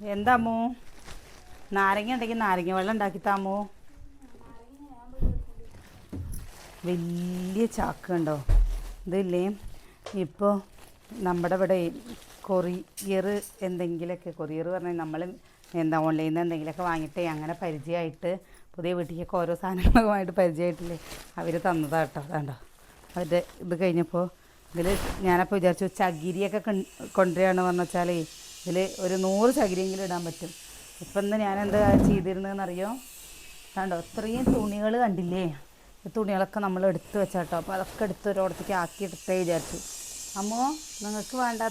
എന്താമോ? നാരങ്ങ ഉണ്ടെങ്കിൽ നാരങ്ങ വെള്ളം ഉണ്ടാക്കി താമോ വലിയ ചാക്ക് ഉണ്ടോ ഇതില്ലേ? ഇപ്പോൾ നമ്മുടെ ഇവിടെ കൊറിയർ എന്തെങ്കിലുമൊക്കെ കൊറിയർ പറഞ്ഞാൽ നമ്മൾ എന്താ ഓൺലൈനിൽ നിന്ന് എന്തെങ്കിലുമൊക്കെ വാങ്ങിയിട്ട് അങ്ങനെ പരിചയമായിട്ട് പുതിയ വീട്ടിലേക്ക് ഓരോ സാധനങ്ങളുമായിട്ട് പരിചയമായിട്ടില്ലേ അവർ തന്നതാണ് കേട്ടോ അതാണ്ടോ? അവരുടെ ഇത് കഴിഞ്ഞപ്പോൾ ഇതിൽ ഞാനപ്പോൾ വിചാരിച്ചു ചകിരിയൊക്കെ കൊണ്ടുവരികയാണെന്ന് കൊണ്ടുവരികയാണ് പറഞ്ഞു വെച്ചാലേ ഇതിൽ ഒരു നൂറ് ചകിരിയെങ്കിലും ഇടാൻ പറ്റും. ഇപ്പം ഇന്ന് ഞാൻ എന്താ ചെയ്തിരുന്നതെന്നറിയോ കണ്ടോ? ഇത്രയും തുണികൾ കണ്ടില്ലേ? തുണികളൊക്കെ നമ്മൾ എടുത്ത് വെച്ചാട്ടോ. അപ്പോൾ അതൊക്കെ എടുത്ത് ഒരോടത്തേക്ക് ആക്കി എടുത്തേ വിചാരിച്ചു. അമ്മോ നിങ്ങൾക്ക് വേണ്ട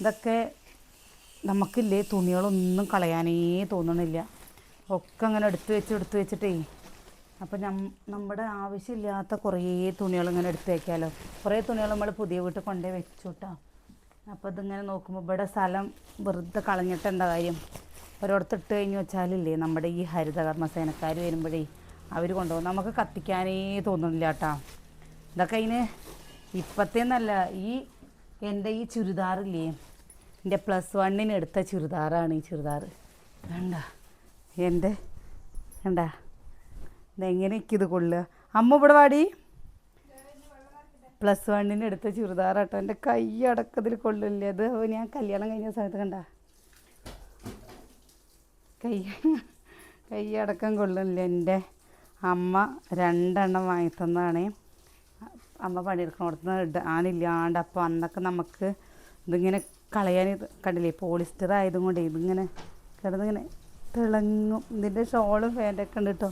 ഇതൊക്കെ നമുക്കില്ലേ? തുണികളൊന്നും കളയാനേ തോന്നണില്ല. ഒക്കെ അങ്ങനെ എടുത്ത് വെച്ച് എടുത്ത് വെച്ചിട്ടേ. അപ്പം നം നമ്മുടെ ആവശ്യമില്ലാത്ത കുറേ തുണികൾ ഇങ്ങനെ എടുത്ത് വയ്ക്കാമല്ലോ കുറേ തുണികൾ നമ്മൾ പുതിയ വീട്ടിൽ കൊണ്ടുപോയി വെച്ചു കേട്ടോ അപ്പോൾ ഇതിങ്ങനെ നോക്കുമ്പോൾ ഇവിടെ സ്ഥലം വെറുതെ കളഞ്ഞിട്ട് എന്താ കാര്യം? ഒരിടത്ത് ഇട്ട് കഴിഞ്ഞ് വെച്ചാലില്ലേ നമ്മുടെ ഈ ഹരിതകർമ്മ സേനക്കാർ വരുമ്പോഴേ അവർ കൊണ്ടുപോകും. നമുക്ക് കത്തിക്കാനേ തോന്നുന്നില്ല കേട്ടോ. ഇതൊക്കെ അതിന് ഇപ്പത്തേന്നല്ല ഈ എന്റെ ഈ ചുരിദാറില്ലേ എന്റെ പ്ലസ് വണ്ണിന് എടുത്ത ചുരിദാറാണ് ഈ ചുരിദാർ വേണ്ട എന്റെ വേണ്ട ഇതെങ്ങനെയൊക്കെ ഇത് കൊള്ളുക? അമ്മ ഇവിടെ വാടി. പ്ലസ് വണ്ണിന് എടുത്ത ചുരിദാറാട്ടോ എന്റെ കൈ അടക്കത്തിൽ കൊള്ളില്ല? അത് ഞാൻ കല്യാണം കഴിഞ്ഞ സമയത്ത് കണ്ട. കൈ കൈ അടക്കം കൊള്ളില്ല? എന്റെ അമ്മ രണ്ടെണ്ണം വാങ്ങി തന്നതാണേ അമ്മ പണിയെടുക്കണോടത്ത് ഇടാനില്ലാണ്ട് അപ്പോൾ അന്നൊക്കെ നമുക്ക് ഇതിങ്ങനെ കളയാൻ കണ്ടില്ലേ? പോളിസ്റ്റർ ആയതും കൊണ്ട് ഇതിങ്ങനെ കിടന്നിങ്ങനെ തിളങ്ങും. ഇതിന്റെ ഷോളും ഫാന്റൊക്കെ ഉണ്ട് കേട്ടോ.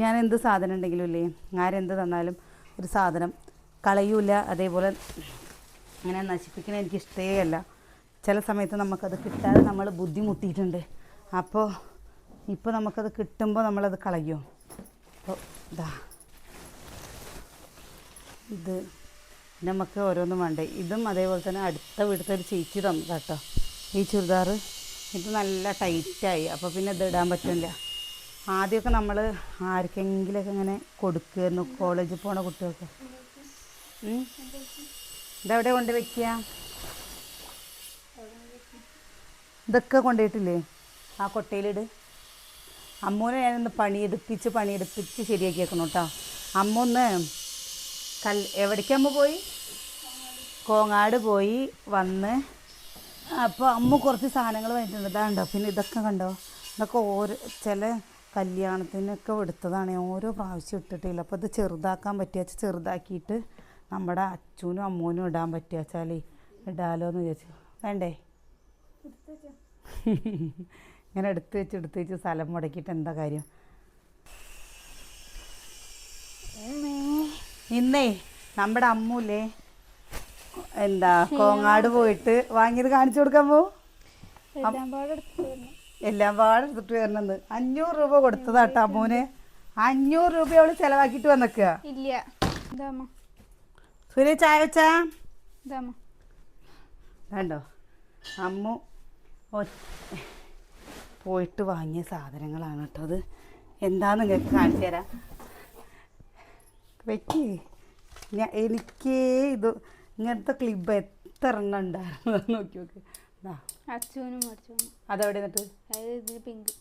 ഞാൻ എന്ത് സാധനം ഉണ്ടെങ്കിലും ഇല്ലേ? ആരെന്ത് തന്നാലും ഒരു സാധനം കളയൂല അതേപോലെ അങ്ങനെ നശിപ്പിക്കണ എനിക്ക് ഇഷ്ടേ അല്ല. ചില സമയത്ത് നമുക്കത് കിട്ടാതെ നമ്മൾ ബുദ്ധിമുട്ടിയിട്ടുണ്ട്. അപ്പോൾ ഇപ്പോൾ നമുക്കത് കിട്ടുമ്പോൾ നമ്മളത് കളയും. അപ്പോൾ ഇതാ ഇത് നമുക്ക് ഓരോന്നും വേണ്ടേ. ഇതും അതേപോലെ തന്നെ അടുത്ത വീട്ടിലത്തെ ഒരു ചേച്ചി തന്നു കേട്ടോ ഈ ചുരിദാർ. ഇത് നല്ല ടൈറ്റായി അപ്പോൾ പിന്നെ ഇത് ഇടാൻ പറ്റില്ല. ആദ്യമൊക്കെ നമ്മൾ ആർക്കെങ്കിലുമൊക്കെ ഇങ്ങനെ കൊടുക്കുമായിരുന്നു കോളേജിൽ പോണ കുട്ടികൾക്ക്. ഇതെവിടെ കൊണ്ട് വെക്കുക ഇതൊക്കെ കൊണ്ടുപോയിട്ടില്ലേ ആ കൊട്ടയിലിട്. അമ്മൂനെ ഞാനൊന്ന് പണിയെടുപ്പിച്ച് പണിയെടുപ്പിച്ച് ശരിയാക്കിയേക്കണം കേട്ടോ. അമ്മ ഒന്ന് കൽ എവിടേക്കമ്മ പോയി? കോങ്ങാട് പോയി വന്ന്. അപ്പോൾ അമ്മ കുറച്ച് സാധനങ്ങൾ വാങ്ങിയിട്ടുണ്ട്. ഇതാണ്ടോ? പിന്നെ ഇതൊക്കെ കണ്ടോ? ഇതൊക്കെ ഓരോ ചില കല്യാണത്തിനൊക്കെ എടുത്തതാണ്. ഓരോ പ്രാവശ്യം ഇട്ടിട്ടില്ല. അപ്പോൾ ഇത് ചെറുതാക്കാൻ പറ്റിയ ചെറുതാക്കിയിട്ട് നമ്മുടെ അച്ഛനും അമ്മൂനും ഇടാൻ പറ്റിയ വെച്ചാൽ ഇടാലോ എന്ന് വിചാരിച്ചു. വേണ്ടേ? ഇങ്ങനെ എടുത്ത് വെച്ച് എടുത്ത് വെച്ച് സ്ഥലം മുടക്കിയിട്ട് എന്താ കാര്യം? ഇന്നേ നമ്മുടെ അമ്മൂല്ലേ? എന്താ കോങ്ങാട് പോയിട്ട് വാങ്ങിയത് കാണിച്ചു കൊടുക്കാൻ പോകും എല്ലാം പാടെ എടുത്തിട്ട് വരണെന്ന് അഞ്ഞൂറ് രൂപ കൊടുത്തതാട്ടോ അമ്മൂന്. അഞ്ഞൂറ് രൂപ അവൾ ചെലവാക്കിട്ട് വന്നേക്കുക ഇല്ല. ഇതാമ്മ സൂര്യ ചായ വെച്ചാ? വേണ്ടോ അമ്മു പോയിട്ട് വാങ്ങിയ സാധനങ്ങളാണ് കേട്ടോ അത്. എന്താന്ന് നിങ്ങൾക്ക് കാണിച്ചു തരാം. വെക്ക്. ഞാൻ എനിക്ക് ഇത് ഇങ്ങനത്തെ ക്ലിബ് എത്ര എണ്ണം ഉണ്ടായിരുന്നു നോക്കി നോക്ക്. അതെവിടെ എന്നിട്ട്? പിങ്ക്.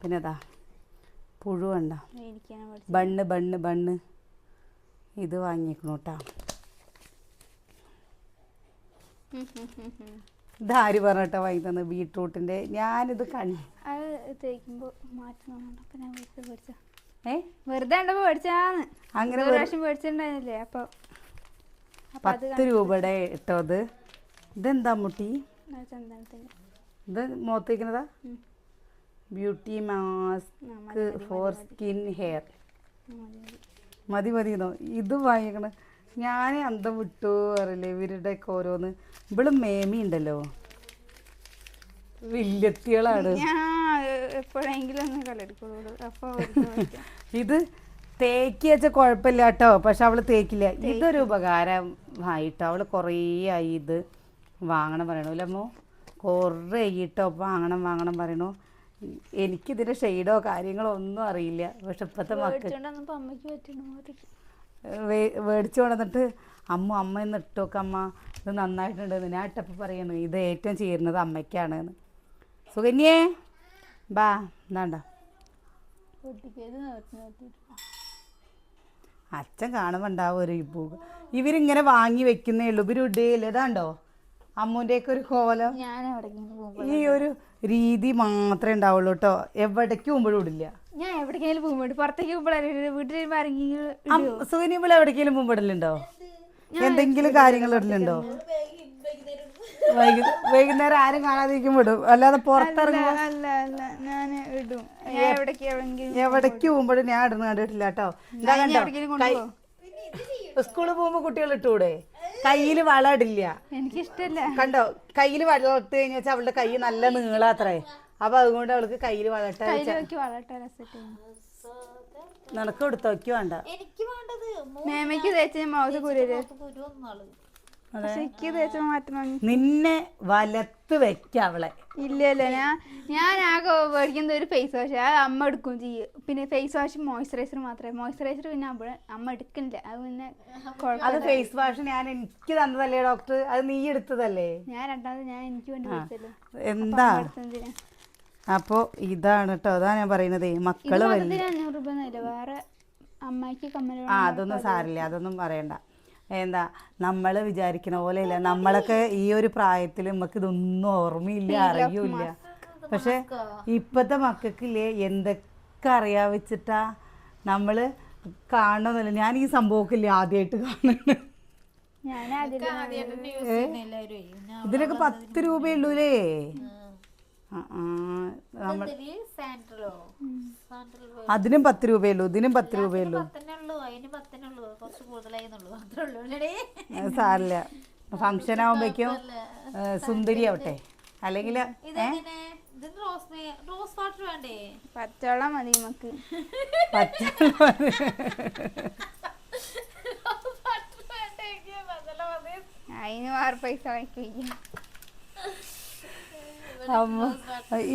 പിന്നെ അതാ പുഴു കണ്ട? Bun bun bun. ഇത് വാങ്ങിക്കണു കേട്ടോ ഇതാര് പറഞ്ഞിട്ടാ വാങ്ങി തന്നെ ബീട്രൂട്ടിന്റെ ഞാനിത് കണ്ടു വെറുതെ അങ്ങനെ പ്രാവശ്യം അപ്പോൾ പത്ത് രൂപയുടെ ഇട്ടോ അത് ഇതെന്താ മുട്ടി? ഇത് മുഖത്ത് വയ്ക്കുന്നതാ beauty mask for. Skin hair. മതി, മതി. എന്നോ? ഇത് വാങ്ങിക്കണ. ഞാൻ അന്തം വിട്ടു അറിയില്ലേ ഇവരുടെയൊക്കെ ഓരോന്ന്. ഇവൾ മേമി ഉണ്ടല്ലോ. വില്ലത്തികളാണ് ഇത് തേക്കി വെച്ച കുഴപ്പമില്ല കേട്ടോ പക്ഷെ അവൾ തേക്കില്ല. ഇതൊരു ഉപകാരമായിട്ടോ. അവൾ കുറേ ആയി ഇത് വാങ്ങണം പറയണു. അല്ലമ്മോ കുറേ ആയിട്ടോ വാങ്ങണം വാങ്ങണം പറയണു. എനിക്കിതിന്റെ ഷെയ്ഡോ കാര്യങ്ങളോ ഒന്നും അറിയില്ല. പക്ഷെ ഇപ്പോഴത്തെ മക്കൾ മേടിച്ചു കൊണ്ടുവന്നിട്ട് അമ്മ അമ്മ ഇന്ന് ഇട്ടോക്കെ അമ്മ. ഇത് നന്നായിട്ടുണ്ട് ഞാൻ ഇട്ടപ്പോൾ പറയുന്നു ഇത് ഏറ്റവും ചേരുന്നത് അമ്മയ്ക്കാണ് സുകന്യേ ബാ നിർത്തി അച്ഛൻ കാണുമ്പോൾ ഉണ്ടാവും ഒരു ഇപ്പൂ ഇവരിങ്ങനെ വാങ്ങി വെക്കുന്നേ ഉള്ളൂ. ഇവർ ഇടയില്ല ഇതാണ്ടോ? അമ്മൂന്റെയൊക്കെ ഒരു കോലം. ഈ ഒരു രീതി മാത്രമേ ഉണ്ടാവുള്ളൂ കേട്ടോ. എവിടേക്ക് പോകുമ്പോഴും ഇടില്ല. ഞാൻ എവിടേക്കെങ്കിലും പോകുമ്പോൾ പുറത്തേക്ക് പോകുമ്പോഴും വീട്ടിൽ ആരെങ്കിലും സുകന്യ ഇവിടെ എവിടേക്കെങ്കിലും എന്തെങ്കിലും കാര്യങ്ങൾ ഇടലുണ്ടോ? വൈകു- വൈകുന്നേരം ആരും കാണാതിരിക്കും ഇടും. അല്ലാതെ പുറത്തിറങ്ങും എവിടേക്ക് പോകുമ്പോഴും ഞാൻ ഇടുന്ന കണ്ടിട്ടില്ല കേട്ടോ. സ്കൂളിൽ പോകുമ്പോ കുട്ടികൾ ഇട്ടൂടെ? കയ്യിൽ വള ഇടില്ല എനിക്കിഷ്ടല്ല. കണ്ടോ? കയ്യിൽ വള ഇട്ട് കഴിഞ്ഞാൽ വെച്ചാൽ അവളുടെ കൈ നല്ല നീളാത്രേ. അപ്പൊ അതുകൊണ്ട് അവൾക്ക് കയ്യിൽ വളട്ടെ നിനക്ക് കൊടുത്തോക്കി വേണ്ട. എനിക്ക് വേണ്ടത് മേമയ്ക്ക് തേച്ച് മൗത്ത് കുരുര് നിന്നെ വലത്ത് വെക്ക അവളെ. ഇല്ല ഇല്ല ഞാൻ ഞാൻ ആകെ മേടിക്കുന്നത് ഒരു ഫേസ് വാഷ് അത് അമ്മ എടുക്കും ചെയ്യും. പിന്നെ ഫേസ് വാഷ് മോയ്സ്ചറൈസർ മാത്രമേ. മോയ്സ്ചറൈസർ പിന്നെ അവിടെ അമ്മ എടുക്കുന്നില്ല അത് പിന്നെ അത് ഫേസ് വാഷ് ഞാൻ എനിക്ക് തന്നതല്ലേ ഡോക്ടർ അത് നീ എടുത്തതല്ലേ? ഞാൻ രണ്ടാമത് ഞാൻ എനിക്ക് വേണ്ടി എന്താ? അപ്പോ ഇതാണ് കേട്ടോ അതാ ഞാൻ പറയുന്നത്. മക്കൾ അഞ്ഞൂറ് രൂപ വേറെ അമ്മയ്ക്ക് കമ്മൽ അതൊന്നും സാരില്ല അതൊന്നും പറയണ്ട. എന്താ നമ്മൾ വിചാരിക്കുന്ന പോലെയല്ല. നമ്മളൊക്കെ ഈ ഒരു പ്രായത്തിൽ നമുക്ക് ഇതൊന്നും ഓർമ്മയില്ല അറിയൂല പക്ഷെ ഇപ്പത്തെ മക്കൾക്കില്ലേ എന്തൊക്കെ അറിയാ വെച്ചിട്ടാ നമ്മൾ കാണണമെന്നില്ല ഞാൻ ഈ സംഭവമൊക്കെ ആദ്യമായിട്ട് കാണുന്നത് ഇതിനൊക്കെ പത്ത് രൂപയുള്ളൂലേ നമ്മൾ അതിനും പത്ത് രൂപയുള്ളൂ ഇതിനും പത്ത് രൂപയുള്ളൂ സാറില്ല ഫംഗ്ഷൻ ആവുമ്പോഴേക്കും സുന്ദരി ആവട്ടെ. അല്ലെങ്കിൽ ഇതെങ്ങനെ ഇതിന് റോസ് റോസ് വാട്ടർ വേണ്ടേ? പച്ചവെള്ളം മതി നമുക്ക്. അതിന് വേറെ പൈസ വാങ്ങിക്കുക അമ്മ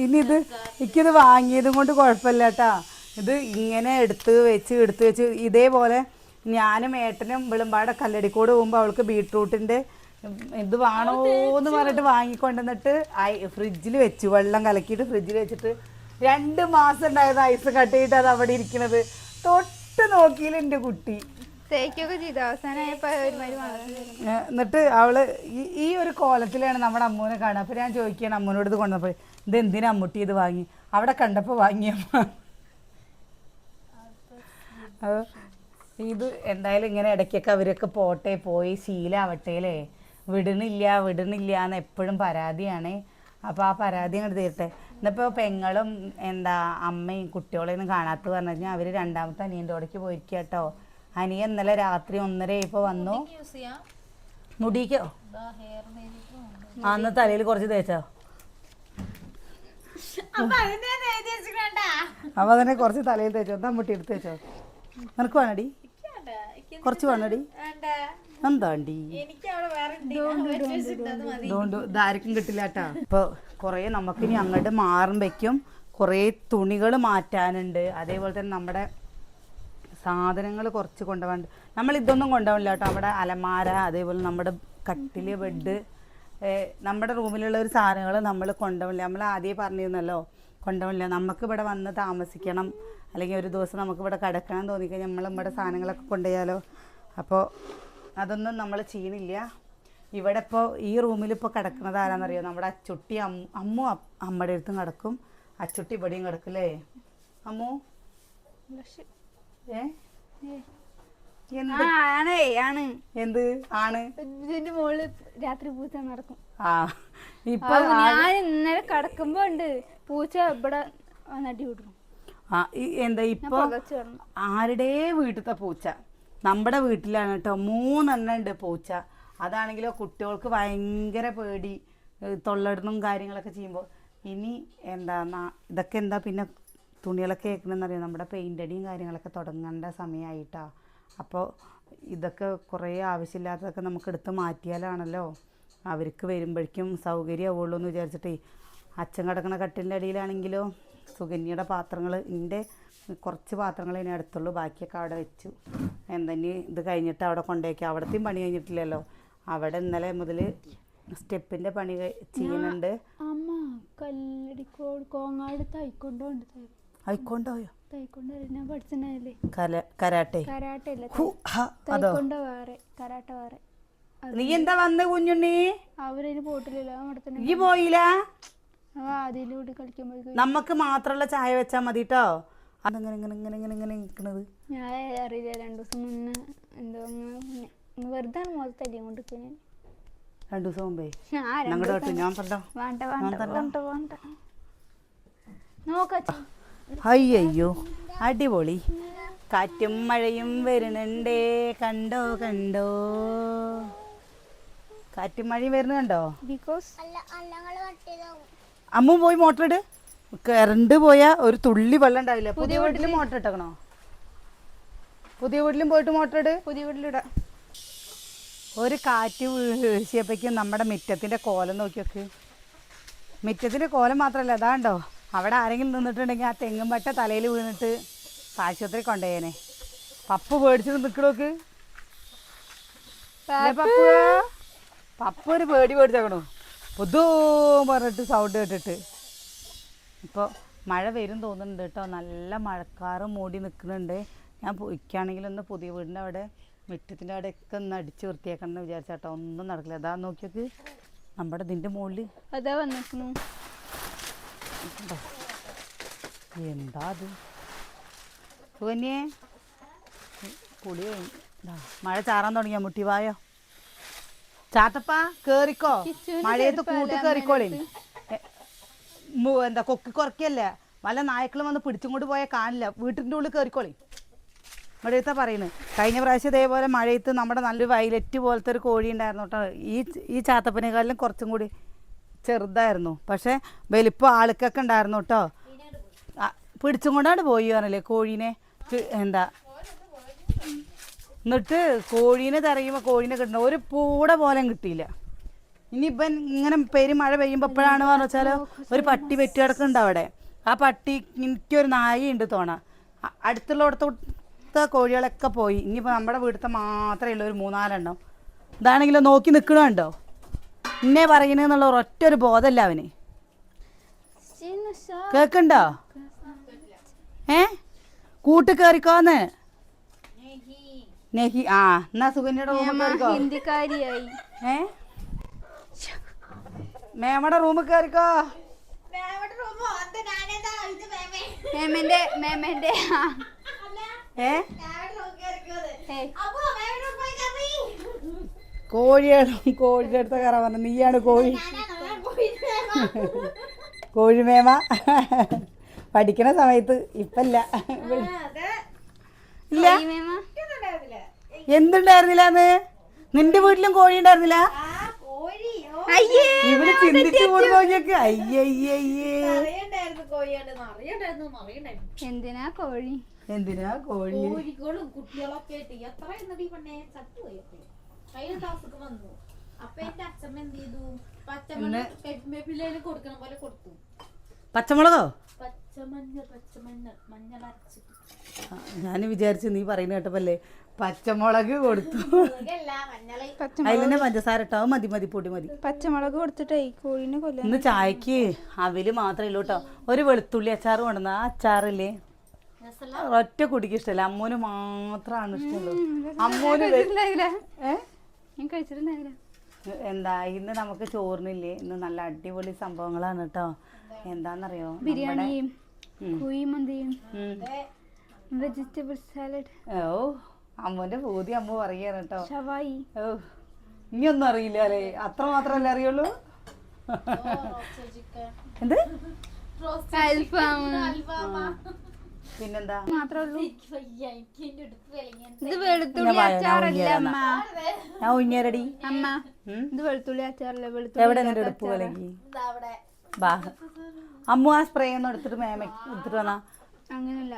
ഇനി ഇത് എനിക്കിത് വാങ്ങിയതും കൊണ്ട് കുഴപ്പമില്ല കേട്ടാ. ഇത് ഇങ്ങനെ എടുത്ത് വെച്ച് എടുത്ത് വെച്ച് ഇതേപോലെ ഞാനും ഏട്ടനും വിളുമ്പാടെ കല്ലടിക്കോട് പോകുമ്പോൾ അവൾക്ക് ബീട്രൂട്ടിന്റെ ഇത് വേണോ എന്ന് പറഞ്ഞിട്ട് വാങ്ങിക്കൊണ്ടുവന്നിട്ട് ഫ്രിഡ്ജിൽ വെച്ചു. വെള്ളം കലക്കിയിട്ട് ഫ്രിഡ്ജിൽ വെച്ചിട്ട് രണ്ട് മാസം ഉണ്ടായത് ഐസ് കട്ട് ചെയ്തിട്ട് അത് അവിടെ ഇരിക്കണത്. തൊട്ട് നോക്കിയില്ല എന്റെ കുട്ടി. എന്നിട്ട് അവൾ ഈ ഒരു കോലത്തിലാണ് നമ്മുടെ അമ്മൂനെ കാണുക അപ്പൊ ഞാൻ ചോദിക്കുകയാണ് അമ്മൂനോട് ഇത് കൊണ്ടുവന്നപ്പോൾ ഇത് എന്തിനാ അമ്മൂട്ടി ഇത് വാങ്ങി? അവിടെ കണ്ടപ്പോൾ വാങ്ങിയമ്മ അത് ഇത് എന്തായാലും ഇങ്ങനെ ഇടയ്ക്കൊക്കെ അവരൊക്കെ പോട്ടെ പോയി ശീലാവട്ടെ അല്ലേ? വിടണില്ല വിടണില്ല എന്ന് എപ്പോഴും പരാതിയാണ്. അപ്പോൾ ആ പരാതി അങ്ങോട്ട് തീരട്ടെ. ഇന്നിപ്പോൾ പെങ്ങളും എന്താ അമ്മയും കുട്ടികളെയൊന്നും കാണാത്ത പറഞ്ഞു കഴിഞ്ഞാൽ അവർ രണ്ടാമത്തെ അനിയന്റെ ഇടയ്ക്ക് പോയിരിക്കുക കേട്ടോ അനിയൻ ഇന്നലെ രാത്രി ഒന്നര ഇപ്പോൾ വന്നു. മുടിക്കോ? ആ അന്ന് തലയിൽ കുറച്ച് തേച്ചോ? അപ്പൊ അതിനെ കുറച്ച് തലയിൽ തേച്ചോ? എന്താ മുട്ടി എടുത്ത് തേച്ചോ? നിനക്ക് വേണടി. കുറച്ച് വേണടി. എന്താണ്ടി? അതുകൊണ്ട് ഇതാർക്കും കിട്ടില്ല കേട്ടാ. ഇപ്പൊ കുറേ നമുക്കിനി അങ്ങോട്ട് മാറുമ്പോഴേക്കും കുറേ തുണികൾ മാറ്റാനുണ്ട്. അതേപോലെ തന്നെ നമ്മുടെ സാധനങ്ങൾ കുറച്ച് കൊണ്ടുപോകാണ്ട്. നമ്മൾ ഇതൊന്നും കൊണ്ടുപോകില്ല കേട്ടോ. അവിടെ അലമാര അതേപോലെ നമ്മുടെ കട്ടിൽ ബെഡ് നമ്മുടെ റൂമിലുള്ള ഒരു സാധനങ്ങൾ നമ്മൾ കൊണ്ടുപോകില്ല. നമ്മൾ ആദ്യമേ പറഞ്ഞിരുന്നല്ലോ കൊണ്ടുപോകില്ല. നമുക്ക് ഇവിടെ വന്ന് താമസിക്കണം. അല്ലെങ്കിൽ ഒരു ദിവസം നമുക്ക് ഇവിടെ കിടക്കണം തോന്നിക്കഴിഞ്ഞാൽ നമ്മൾ നമ്മുടെ സാധനങ്ങളൊക്കെ കൊണ്ടുപോയാലോ. അപ്പോൾ അതൊന്നും നമ്മൾ ചെയ്യണില്ല. ഇവിടെ ഇപ്പോൾ ഈ റൂമിൽ ഇപ്പോൾ കിടക്കുന്നത് ആരാണെന്നറിയോ നമ്മുടെ അച്ചുട്ടി അമ്മ അമ്മു അമ്മയുടെ അടുത്തും കിടക്കും. അച്ചുട്ടി ഇവിടെയും കിടക്കില്ലേ? അമ്മു? ഏ എന്ത്? ആണ് ഇതിന്റെ മോൾ രാത്രി പൂച്ച നടക്കും. ആ. ഇപ്പൊ ഞാൻ ഇന്നലെ കടക്കുമ്പോ ഉണ്ട്. പൂച്ച ഇവിടെ നടി വിടും ആ എന്താ ഇപ്പൊ ആരുടെ വീട്ടിലത്തെ പൂച്ച? നമ്മുടെ വീട്ടിലാണ് കേട്ടോ. മൂന്നെണ്ണം ഉണ്ട് പൂച്ച. അതാണെങ്കിലോ കുട്ടികൾക്ക് ഭയങ്കര പേടി. തൊള്ളടുന്നും തൊള്ളയിടുന്നും കാര്യങ്ങളൊക്കെ ചെയ്യുമ്പോൾ ഇനി എന്താ ഇതൊക്കെ എന്താ പിന്നെ തുണികളൊക്കെ കേൾക്കണമെന്നറിയാം നമ്മുടെ പെയിന്റ് അടിയും കാര്യങ്ങളൊക്കെ തുടങ്ങേണ്ട സമയമായിട്ടാണ് അപ്പോൾ ഇതൊക്കെ കുറേ ആവശ്യമില്ലാത്തതൊക്കെ നമുക്ക് എടുത്ത് മാറ്റിയാലാണല്ലോ. അവർക്ക് വരുമ്പോഴേക്കും സൗകര്യമാവുള്ളൂ എന്ന് വിചാരിച്ചിട്ട്. അച്ഛൻ കിടക്കുന്ന കട്ടിലിന്റെ അടിയിലാണെങ്കിലോ സുകന്യയുടെ പാത്രങ്ങൾ എന്റെ കുറച്ച് പാത്രങ്ങൾ ഇനി അടുത്തുള്ളൂ. ബാക്കിയൊക്കെ അവിടെ വെച്ചു. എന്തെങ്കിലും ഇത് കഴിഞ്ഞിട്ട് അവിടെ കൊണ്ടുവയ്ക്കുക അവിടത്തെയും പണി കഴിഞ്ഞിട്ടില്ലല്ലോ. അവിടെ ഇന്നലെ മുതൽ സ്റ്റെപ്പിന്റെ പണി ചെയ്യുന്നുണ്ട്. അമ്മ കല്ലടിക്കോട് കോങ്ങാട് തൈക്കൊണ്ടോണ്ട് ആയിക്കൊണ്ടോയോ? കരാട്ടെ. നീ എന്താ വന്ന് കുഞ്ഞുണ്ണി? അവരതിന് പോട്ടില്ലല്ലോ ഈ പോയില്ല? അവ അതിലൂടെ കളിക്കുമ്പോഴേക്കും നമുക്ക് മാത്രമുള്ള ചായ വെച്ചാ മതി കേട്ടോ അതങ്ങനെ ഇങ്ങനെ ഇങ്ങനെ ഇങ്ങനെ ഇങ്ങനെ നിൽക്കണത് ഞാൻ അറിയില്ല രണ്ടു ദിവസം മുന്നേ എന്തോ വെറുതെ മുഖത്ത് തല്ലിയും കൊണ്ട് രണ്ടു ദിവസം മുമ്പേ? ഞങ്ങളുടെ ഞാൻ പറഞ്ഞോ? വേണ്ട വേണ്ട. വേണ്ട വേണ്ട. നോക്കച്ച അയ്യോ അടിപൊളി. കാറ്റും മഴയും വരുന്നുണ്ടേ കണ്ടോ കണ്ടോ? കാറ്റും മഴയും വരുന്നുണ്ടോ ബിക്കോസ് അമ്മ പോയി മോട്ടർ ഇട്. കറണ്ട് പോയാ ഒരു തുള്ളി വെള്ളം ഉണ്ടാവില്ല. പുതിയ വീട്ടിൽ മോട്ടർ ഇട്ടക്കണോ? പുതിയ വീട്ടിലും പോയിട്ട് മോട്ടർ ഇട്. പുതിയ വീട്ടിലിടാം. ഒരു കാറ്റ് വീഴ്ചയപ്പോഴേക്കും നമ്മുടെ മുറ്റത്തിന്റെ കോലം നോക്കിയൊക്കെ. മുറ്റത്തിന്റെ കോലം മാത്രമല്ല അതാണ്ടോ അവിടെ ആരെങ്കിലും നിന്നിട്ടുണ്ടെങ്കിൽ ആ തെങ്ങും പട്ട തലയിൽ വീണിട്ട് ആശുപത്രി കൊണ്ടുപോയേനെ. പപ്പ് പേടിച്ച് നിൽക്കണോക്ക് പപ്പു? പപ്പ്? ഒരു പേടി പേടിച്ചേക്കണു. പുതൂ പറഞ്ഞിട്ട് സൗണ്ട് കേട്ടിട്ട്. ഇപ്പോൾ മഴ വരും തോന്നുന്നുണ്ട് കേട്ടോ. നല്ല മഴക്കാറ് മൂടി നിൽക്കുന്നുണ്ട് ഞാൻ പോയിക്കാണെങ്കിൽ ഒന്ന് പുതിയ വീടിന്റെ അവിടെ മുറ്റത്തിന്റെ അവിടെയൊക്കെ ഒന്ന് അടിച്ച് വൃത്തിയാക്കണം എന്ന് വിചാരിച്ചാട്ടോ ഒന്നും നടക്കില്ല. അതാ നോക്കിയൊക്കെ. നമ്മുടെ ഇതിന്റെ മുകളിൽ അതാ വന്നിരിക്കണു എന്താ അത് സുകന്യേ പുളി മഴ ചാറാൻ തുടങ്ങിയ മുട്ടി വായോ ചാത്തപ്പ കേറിക്കോ മഴയത്ത് കൂട്ടി കേറിക്കോളി. എന്താ കൊക്കി കുറക്കല്ലേ? വല്ല നായ്ക്കളും വന്ന് പിടിച്ചും കൊണ്ട് പോയാൽ കാണില്ല. വീട്ടിന്റെ ഉള്ളിൽ കയറിക്കോളി മഴയത്താ പറയുന്നത് കഴിഞ്ഞ പ്രാവശ്യം ഇതേപോലെ മഴയത്ത് നമ്മുടെ നല്ലൊരു വയലറ്റ് പോലത്തെ ഒരു കോഴി ഉണ്ടായിരുന്നു കേട്ടോ. ഈ ഈ ചാത്തപ്പനേക്കാളിലും കുറച്ചും കൂടി ചെറുതായിരുന്നു. പക്ഷേ വലിപ്പം ആൾക്കൊക്കെ ഉണ്ടായിരുന്നു കേട്ടോ. പിടിച്ചും കൊണ്ടാണ് പോയി പറഞ്ഞില്ലേ കോഴീനെ? എന്താ? എന്നിട്ട് കോഴീനെ തറയുമ്പോൾ കോഴീനെ കിട്ടണം ഒരു പൂട പോലും കിട്ടിയില്ല. ഇനിയിപ്പം ഇങ്ങനെ പെരും മഴ പെയ്യുമ്പോൾ എപ്പോഴാണ് പറഞ്ഞു വെച്ചാലോ ഒരു പട്ടി വെട്ടി കിടക്കുന്നുണ്ട് അവിടെ. ആ പട്ടി എനിക്കൊരു നായയുണ്ട് തോണ. അടുത്തുള്ള അടുത്ത കോഴികളൊക്കെ പോയി. ഇനിയിപ്പോൾ നമ്മുടെ വീട്ടിലത്തെ മാത്രമേ ഉള്ളൂ ഒരു മൂന്നാലെണ്ണം. ഇതാണെങ്കിലും നോക്കി നിൽക്കണുണ്ടോ ഇന്നേ പറയണെന്നുള്ള ഒറ്റ ഒരു ബോധമല്ല അവന്. കേക്കണ്ടോ? ഏ? കൂട്ട് കയറിക്കോന്ന് നെഹി. ആ എന്നാ സുകന്യയുടെ ഹിന്ദിക്കാരിയായി. ഏ? മേമയുടെ റൂമിൽ കയറിക്കോ മേമന്റെ മേമന്റെ. ആ. ഏ. ഏയ്, കോഴിയുടെ അടുത്ത കയറാൻ പറഞ്ഞു നീയാണ് കോഴി. കോഴിമേമ പഠിക്കണ സമയത്ത് ഇപ്പല്ല. ഇല്ല. എന്തുണ്ടായിരുന്നില്ലാന്ന് നിന്റെ വീട്ടിലും കോഴി ഉണ്ടായിരുന്നില്ല? അയ്യേ ഇവിടെ ചിന്തിച്ചു പോയി നോക്കിയൊക്കെ അയ്യയ്യേ എന്തിനാ കോഴി? എന്തിനാ കോഴി? കോഴികളും കുട്ടികളൊക്കെ കഴിഞ്ഞ താമസക്ക് വന്നു. അപ്പൊ എന്റെ അച്ഛമ്മ എന്ത് ചെയ്തു? പച്ചമുളക് പിള്ളേര് കൊടുക്കണ പോലെ കൊടുത്തു. പച്ചമുളകോ? പച്ചമഞ്ഞ പച്ചമഞ്ഞ മഞ്ഞൾ അരച്ചിട്ട് ഞാൻ വിചാരിച്ചു നീ പറയുന്ന കേട്ടപ്പല്ലേ പച്ചമുളക് കൊടുത്തു. തന്നെ പഞ്ചസാര ഇട്ടോ? മതി മതി പൊടി മതി. പച്ചമുളക് കൊടുത്തിട്ടേ കോഴിനെ കൊല്ലാൻ ഇന്ന് ചായക്ക് അവൽ മാത്രമേ ഉള്ളൂ കേട്ടോ. ഒരു വെളുത്തുള്ളി അച്ചാർ കൊണ്ടുവന്ന ആ അച്ചാറില്ലേ? ഒറ്റ കുടിക്ക് ഇഷ്ടമല്ല അമ്മൂന് മാത്രമാണ് ഇഷ്ടമുള്ളൂ അമ്മൂന് ഏഹ് ഏ? ഞാൻ കഴിച്ചിട്ടുണ്ടായില്ല എന്താ ഇന്ന് നമുക്ക് ചോറിനില്ലേ? ഇന്ന് നല്ല അടിപൊളി സംഭവങ്ങളാണ് കേട്ടോ എന്താന്നറിയോ? ബിരിയാണിയും വെജിറ്റബിൾ സാലഡ് ഓ അമ്മന്റെ പൂതി അമ്മ പറയാണ് കേട്ടോ ഷവായി. ഓ ഇനിയൊന്നും അറിയില്ല അല്ലേ? അത്ര മാത്രല്ലേ അറിയുള്ളൂ? ചിക്കൻ എന്ത്? അൽഫാം. പിന്നെന്താ? ഇത് വെളുത്തുള്ളി ഞാൻ അച്ചാറല്ല ഉയ്യലാ. അമ്മ? ഞാൻ ഉഞ്ഞരടി അമ്മ ഉം? ഇത് വെളുത്തുള്ളി അച്ചാറല്ല? വെളുത്തുള്ളി എവിടെ നിന്റെ എടുപ്പ് അമ്മു ആ സ്പ്രേ ഒന്നും എടുത്തിട്ട് മേമ എടുത്തിട്ട് വന്നാ. അങ്ങനല്ല.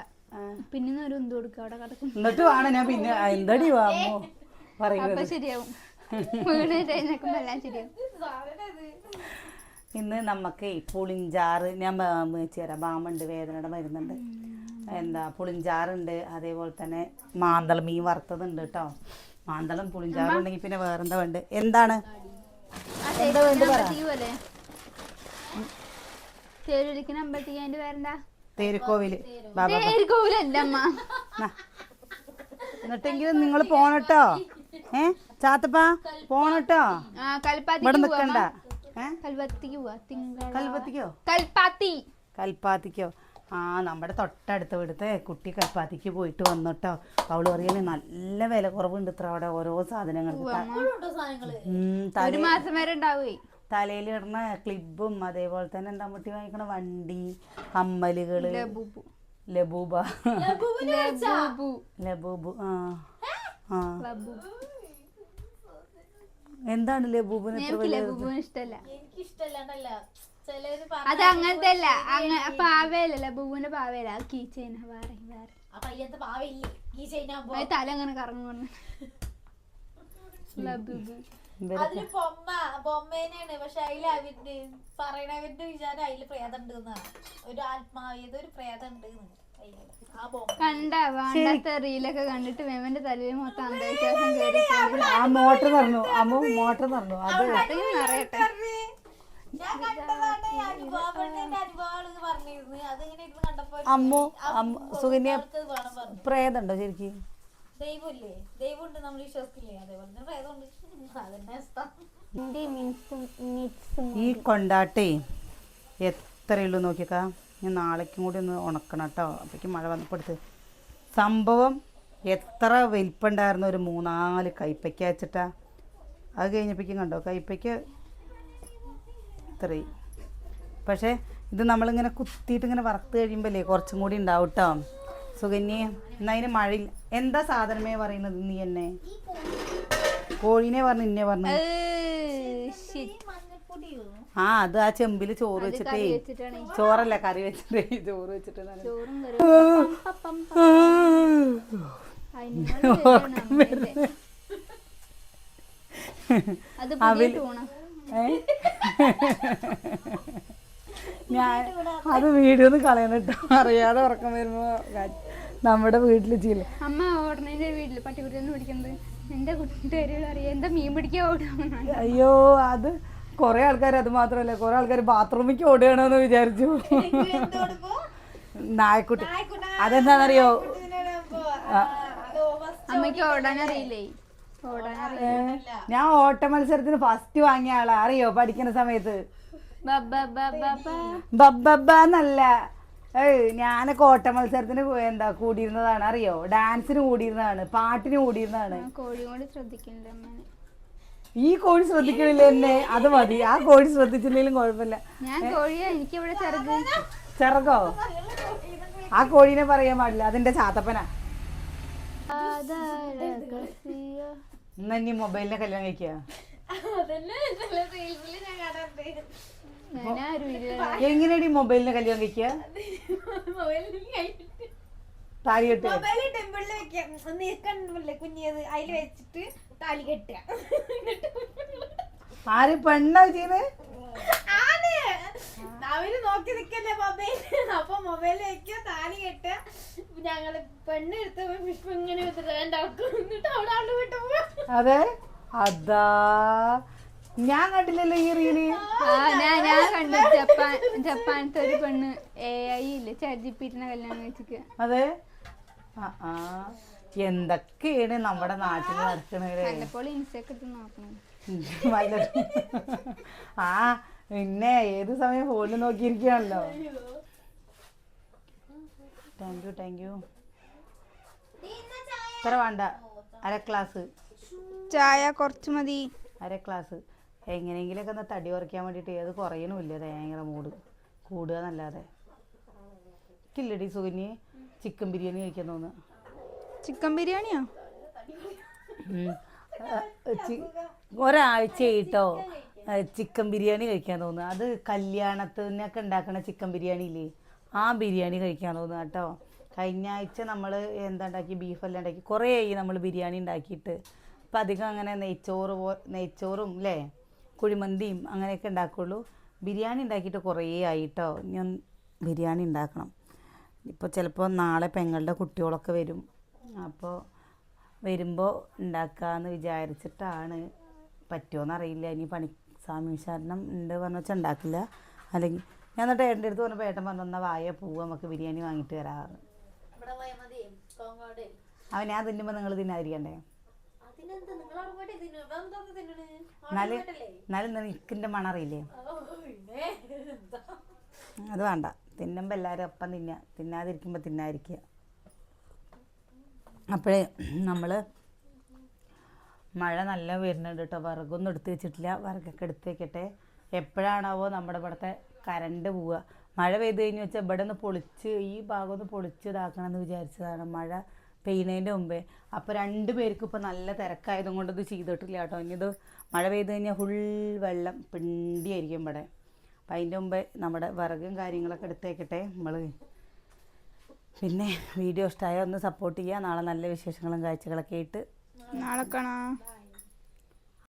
പിന്നെ ഒരു ഉന്ത് കൊടുക്കുക അവിടെ കിടക്കും എന്നിട്ട് വേണം ഞാൻ പിന്നെ എന്താടി അമ്മു അപ്പൊ പറയുന്നത്? ശരിയാവും. എല്ലാം ശരിയാവും. ഇന്ന് നമുക്ക് പുളിഞ്ചാറ് ഞാൻ വെച്ച് തരാം. ബാമുണ്ട് വേദനയുടെ മരുന്നുണ്ട്. എന്താ പുളിഞ്ചാറുണ്ട് അതേപോലെ തന്നെ മാന്തളം മീൻ വറുത്തതുണ്ട് കേട്ടോ. മാന്തളം പുളിഞ്ചാറും ഉണ്ടെങ്കിൽ പിന്നെ വേറെന്താ വേണ്ട? എന്താണ്? അതിന്റെ പേരെന്താ? തേരുക്കോവിൽ. അമ്മ? എന്നിട്ടെങ്കിലും നിങ്ങൾ പോണട്ടോ ഏ? ചാത്തപ്പ പോണട്ടോ ഇവിടെ നിക്കണ്ട. കൽപ്പത്തിക്കോ കൽപ്പാത്തിക്കോ? ആ നമ്മുടെ തൊട്ടടുത്ത ഇവിടുത്തെ കുട്ടി കൽപ്പാത്തിക്ക് പോയിട്ട് വന്നിട്ടോ. അവൾ പറയൽ നല്ല വില കുറവുണ്ട് ഇത്ര അവിടെ ഓരോ സാധനങ്ങൾക്ക്. തലയിൽ ഇടുന്ന ക്ലിബും അതേപോലെ തന്നെ എന്താ മുട്ടി വാങ്ങിക്കണ വണ്ടി കമ്മലുകൾ. ലബൂബു. ലബൂബ. ലബൂബു. ലബൂബു ആ ആ. ലബൂബു. എന്താണ് ലബൂബിന് ഇത്ര അത് അങ്ങനത്തെ അല്ല അങ്ങ പാവയല്ല ലബൂബുവിന്റെ പാവയല്ല. അത് കീച്ചേന വേറെ തല അങ്ങനെ കറങ്ങുന്നു ലബൂബു ഇവരൊക്കെ അതിൽ ബൊമ്മ ബൊമ്മേനെയാണ് പക്ഷെ അതിൽ അവർ പറയണവരുടെ വിചാരം അതിൽ പ്രേതം ഉണ്ട് ഒരു ആത്മാവ് ഏതൊരു പ്രേതം ഉണ്ട് ആ ബൊമ്മ കണ്ട വേണ്ടാത്ത റീലൊക്കെ കണ്ടിട്ട് മേമന്റെ തലയിൽ മൊത്തം അന്ധവിശ്വാസം കയറി ആ മോട്ടർ നടന്നു അമ്മ മോട്ടർ നടന്നു അത് നിറയട്ടെ. അമ്മു സുകന്യ പ്രേതണ്ടോ ശരിക്കും? ദൈവമില്ലേ? ദൈവമുണ്ട് നമ്മൾ വിശ്വസിക്കില്ലേ? അതേപോലെ തന്നെ പ്രേതമുണ്ട്. അതന്നെ അവസ്ഥ ഈ കൊണ്ടാട്ടേ എത്രയുള്ളൂ നോക്കിക്കാ ഞാൻ നാളേക്കും കൂടി ഒന്ന് ഉണക്കണം കേട്ടോ അപ്പോഴേക്കും മഴ വന്നപ്പെടുത്ത് സംഭവം എത്ര വലിപ്പുണ്ടായിരുന്നു ഒരു മൂന്നാൽ കൈപ്പയ്ക്ക വെച്ചിട്ടാ. അത് കഴിഞ്ഞപ്പോഴേക്കും കണ്ടോ? കൈപ്പയ്ക്ക ഇത്രയും. പക്ഷേ ഇത് നമ്മളിങ്ങനെ കുത്തിയിട്ട് ഇങ്ങനെ വറുത്ത് കഴിയുമ്പോഴല്ലേ കുറച്ചും കൂടി ഉണ്ടാവും കേട്ടോ സുകന്യെ എന്നാ അതിന് മഴയില്ല. എന്താ സാധനമേ പറയുന്നത് നീ എന്നെ? കോഴിനെ പറഞ്ഞു ഇന്നെ പറഞ്ഞു. ആ അത് ആ ചെമ്പിൽ ചോറ് വെച്ചിട്ടേ. ചോറല്ല കറി വെച്ചിട്ടേ. ചോറ് വെച്ചിട്ട് നല്ല- ഞാൻ അത് വീഡിയോ ഒന്ന് കളയണം കേട്ടോ അറിയാതെ ഉറക്കം വരുമ്പോ നമ്മുടെ വീട്ടിൽ ചെയ്യില്ല അമ്മ ഓടണേന്റെ വീട്ടിൽ പട്ടിക്കുട്ടിയെന്ന് പിടിക്കുന്നത് എന്റെ കുട്ടികാരികൾ അറിയാം. എന്താ മീൻ പിടിക്കാൻ ഓടുക അയ്യോ അത് കുറെ ആൾക്കാർ അത് മാത്രമല്ല. കുറെ ആൾക്കാർ ബാത്റൂമിലേക്ക് ഓടുകയാണെന്ന് വിചാരിച്ചു. നായക്കുട്ടി. അതെന്താണെന്നറിയോ? അമ്മയ്ക്ക് അറിയില്ല ഞാൻ ഓട്ട മത്സരത്തിന് ഫസ്റ്റ് വാങ്ങിയ ആളാ. അറിയോ? പഠിക്കുന്ന സമയത്ത്. ബബ്ബ ബബ്ബ ബ. ബബ്ബബ്ബന്നല്ല ഏയ് ഞാനൊക്കെ ഓട്ട മത്സരത്തിന് എന്താ കൂടിയിരുന്നതാണ്. അറിയോ? ഡാൻസിന് കൂടിയിരുന്നതാണ്. പാട്ടിന് കൂടിയിരുന്നതാണ്. ഈ കോഴി ശ്രദ്ധിക്കണില്ല എന്നെ. അത് മതി. ആ കോഴി ശ്രദ്ധിച്ചില്ലെങ്കിലും കുഴപ്പമില്ല. ചെറുക്കോ? ആ കോഴീനെ പറയാൻ പാടില്ല. അതിന്റെ ചാത്തപ്പനാ. ഇന്ന് ഇനി മൊബൈലിനെ കല്യാണം കഴിക്കുക ഇല്ല എങ്ങനെയാണ് ഈ മൊബൈലിനെ കല്യാണം കഴിക്കുക താലി ടെമ്പിളിൽ വെക്കാം. നീക്കണ്ടല്ലേ കുഞ്ഞത് അതിൽ വെച്ചിട്ട് താലി കെട്ടുക. എന്നിട്ട് ആര് പെണ്ണാ ചെയ്യുന്നത്. അവർ നോക്കി നിക്കല്ലേ മൊബൈൽ അപ്പൊ മൊബൈൽ വെക്കുക താലി കെട്ട് ഞങ്ങൾ പെണ്ണ് എടുത്ത് പുഷ്പം ഇങ്ങനെ രണ്ടാൾക്കും എന്നിട്ട് അവിടെ അവിടെ വിട്ടു അതെ? അതാ. ഞാൻ കണ്ടില്ലല്ലോ ഈ റീൽ. ആ ഞാൻ ഞാൻ കണ്ടു. ജപ്പാൻ ജപ്പാനത്തെ ഒരു പെണ്ണ് എ ഐ ഇല്ലേ ചാറ്റ് ജിപ്പിറ്റിനെ കല്യാണം കഴിച്ചിട്ട് അതെ? ആ ആ. എന്തൊക്കെയാണ് നമ്മുടെ നാട്ടിൽ നടക്കണേ നല്ലപ്പോൾ ഇൻസ്റ്റൊക്കെ എടുത്ത് നോക്കണം. ആ പിന്നെ ഏത് സമയം ഫോണിൽ നോക്കിയിരിക്കുകയാണല്ലോ? താങ്ക് യു താങ്ക് യു ഇത്ര വേണ്ട. അര ക്ലാസ്. ചായ കുറച്ച് മതി. അര ക്ലാസ്. എങ്ങനെയെങ്കിലൊക്കെ ഒന്ന് തടി കുറയ്ക്കാൻ വേണ്ടിയിട്ട് ഏത് കുറയണമില്ല. ഭയങ്കര മൂട്. കൂടുക എന്നല്ലാതെ കില്ലടി സുകന്യെ ചിക്കൻ ബിരിയാണി കഴിക്കാൻ തോന്നുന്നു. ചിക്കൻ ബിരിയാണിയോ? ഒരാഴ്ച കേട്ടോ ചിക്കൻ ബിരിയാണി കഴിക്കാൻ തോന്നുന്നു. അത് കല്യാണത്തിനൊക്കെ ഉണ്ടാക്കുന്ന ചിക്കൻ ബിരിയാണി ഇല്ലേ ആ ബിരിയാണി കഴിക്കാൻ തോന്നുന്നു കേട്ടോ. കഴിഞ്ഞ ആഴ്ച നമ്മൾ എന്താ ഉണ്ടാക്കി? ബീഫെല്ലാം ഉണ്ടാക്കി. കുറേ ആയി നമ്മൾ ബിരിയാണി ഉണ്ടാക്കിയിട്ട്. അപ്പം അധികം അങ്ങനെ നെയ്ച്ചോറ് പോ നെയ്ച്ചോറും അല്ലേ കുഴിമന്തിയും അങ്ങനെയൊക്കെ ഉണ്ടാക്കുള്ളൂ. ബിരിയാണി ഉണ്ടാക്കിയിട്ട് കുറേ ആയി കേട്ടോ ഞാൻ ബിരിയാണി ഉണ്ടാക്കണം. ഇപ്പോൾ ചിലപ്പോൾ നാളെ പെങ്ങളുടെ കുട്ടികളൊക്കെ വരും. അപ്പോൾ വരുമ്പോൾ ഉണ്ടാക്കാമെന്ന് വിചാരിച്ചിട്ടാണ് പറ്റുമോ അറിയില്ല ഇനി പണി സാമീശാരണം ഉണ്ട് പറഞ്ഞു വെച്ചാൽ ഉണ്ടാക്കില്ല. അല്ലെങ്കിൽ ഞാൻ എന്നിട്ട് ഏട്ടന്റെ അടുത്ത് പറഞ്ഞപ്പോൾ ഏട്ടൻ പറഞ്ഞു എന്നാൽ വായ പൂവ് നമുക്ക് ബിരിയാണി വാങ്ങിയിട്ട് വരാറ് അവൻ ഞാൻ തിന്നുമ്പോൾ നിങ്ങൾ തിന്നാതിരിക്കണ്ടേ എന്നാലും എന്നാലും എന്താ? അത് വേണ്ട. തിന്നുമ്പോൾ എല്ലാവരും ഒപ്പം തിന്നുക തിന്നാതിരിക്കുമ്പോൾ തിന്നാതിരിക്കുക. അപ്പോഴേ നമ്മൾ മഴ നല്ല വരുന്നുണ്ട് കേട്ടോ. വിറകൊന്നും എടുത്ത് വെച്ചിട്ടില്ല. വിറകൊക്കെ എടുത്ത് വെക്കട്ടെ. എപ്പോഴാണാവോ നമ്മുടെ ഇവിടുത്തെ കറണ്ട് പോവുക. മഴ പെയ്ത് കഴിഞ്ഞ് വെച്ചാൽ ഇവിടെ ഒന്ന് പൊളിച്ച് ഈ ഭാഗം ഒന്ന് പൊളിച്ച് ഇതാക്കണം എന്ന് വിചാരിച്ചതാണ്. മഴ പെയ്യുന്നതിന്റെ മുമ്പേ. അപ്പോൾ രണ്ട് പേർക്കും ഇപ്പോൾ നല്ല തിരക്കായതും കൊണ്ട് ഇത് ചെയ്തിട്ടില്ല കേട്ടോ. ഇനി ഇത് മഴ പെയ്ത് കഴിഞ്ഞാൽ ഫുൾ വെള്ളം പിണ്ടിയായിരിക്കും ഇവിടെ. അപ്പം അതിന്റെ മുമ്പേ നമ്മുടെ വിറകും കാര്യങ്ങളൊക്കെ എടുത്തേക്കട്ടെ നമ്മൾ പിന്നെ വീഡിയോ ഇഷ്ടമായ ഒന്ന് സപ്പോർട്ട് ചെയ്യുക. നാളെ നല്ല വിശേഷങ്ങളും കാഴ്ചകളൊക്കെ ആയിട്ട് നാളെ കാണാം.